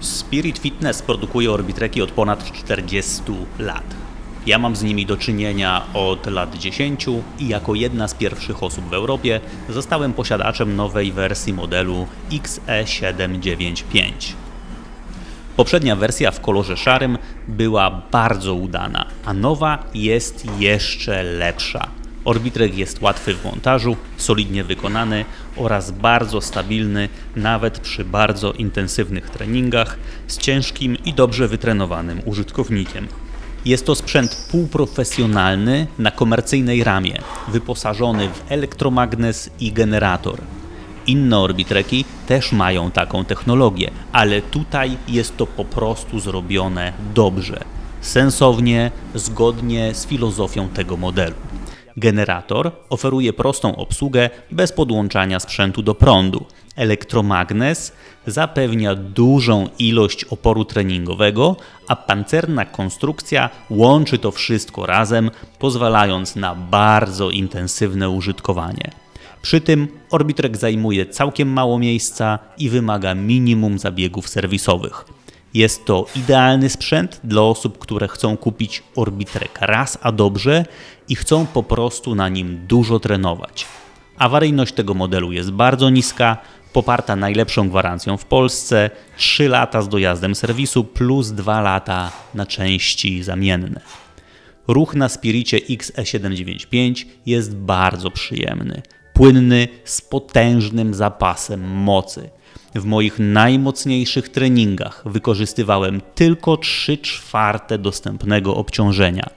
Spirit Fitness produkuje orbitreki od ponad 40 lat. Ja mam z nimi do czynienia od lat 10 i jako jedna z pierwszych osób w Europie zostałem posiadaczem nowej wersji modelu E XE795. Poprzednia wersja w kolorze szarym była bardzo udana, a nowa jest jeszcze lepsza. Orbitrek jest łatwy w montażu, solidnie wykonany oraz bardzo stabilny nawet przy bardzo intensywnych treningach z ciężkim i dobrze wytrenowanym użytkownikiem. Jest to sprzęt półprofesjonalny na komercyjnej ramie, wyposażony w elektromagnes i generator. Inne orbitreki też mają taką technologię, ale tutaj jest to po prostu zrobione dobrze, sensownie, zgodnie z filozofią tego modelu. Generator oferuje prostą obsługę bez podłączania sprzętu do prądu. Elektromagnes zapewnia dużą ilość oporu treningowego, a pancerna konstrukcja łączy to wszystko razem, pozwalając na bardzo intensywne użytkowanie. Przy tym Orbitrek zajmuje całkiem mało miejsca i wymaga minimum zabiegów serwisowych. Jest to idealny sprzęt dla osób, które chcą kupić Orbitrek raz a dobrze i chcą po prostu na nim dużo trenować. Awaryjność tego modelu jest bardzo niska, poparta najlepszą gwarancją w Polsce, 3 lata z dojazdem serwisu plus 2 lata na części zamienne. Ruch na Spiricie XE795 jest bardzo przyjemny, płynny, z potężnym zapasem mocy. W moich najmocniejszych treningach wykorzystywałem tylko 3 czwarte dostępnego obciążenia.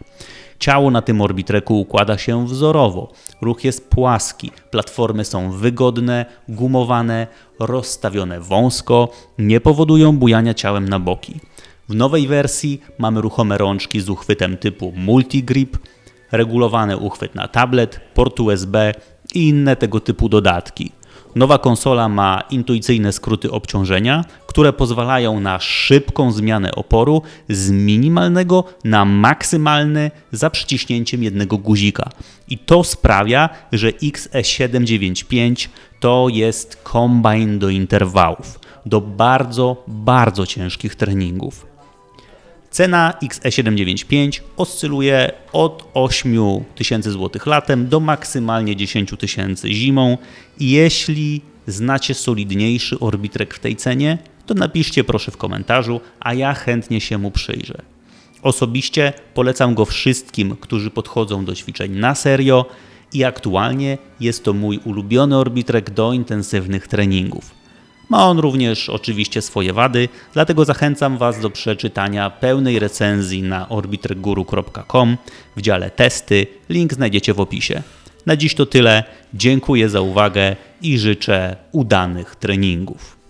Ciało na tym orbitreku układa się wzorowo. Ruch jest płaski, platformy są wygodne, gumowane, rozstawione wąsko, nie powodują bujania ciałem na boki. W nowej wersji mamy ruchome rączki z uchwytem typu multigrip, regulowany uchwyt na tablet, port USB i inne tego typu dodatki. Nowa konsola ma intuicyjne skróty obciążenia, które pozwalają na szybką zmianę oporu z minimalnego na maksymalny za przyciśnięciem jednego guzika. I to sprawia, że XE795 to jest kombajn do interwałów, do bardzo, bardzo ciężkich treningów. Cena XE795 oscyluje od 8 tysięcy złotych latem do maksymalnie 10 tysięcy zimą. Jeśli znacie solidniejszy orbitrek w tej cenie, to napiszcie proszę w komentarzu, a ja chętnie się mu przyjrzę. Osobiście polecam go wszystkim, którzy podchodzą do ćwiczeń na serio i aktualnie jest to mój ulubiony orbitrek do intensywnych treningów. Ma on również oczywiście swoje wady, dlatego zachęcam Was do przeczytania pełnej recenzji na orbitreguru.com w dziale testy. Link znajdziecie w opisie. Na dziś to tyle. Dziękuję za uwagę i życzę udanych treningów.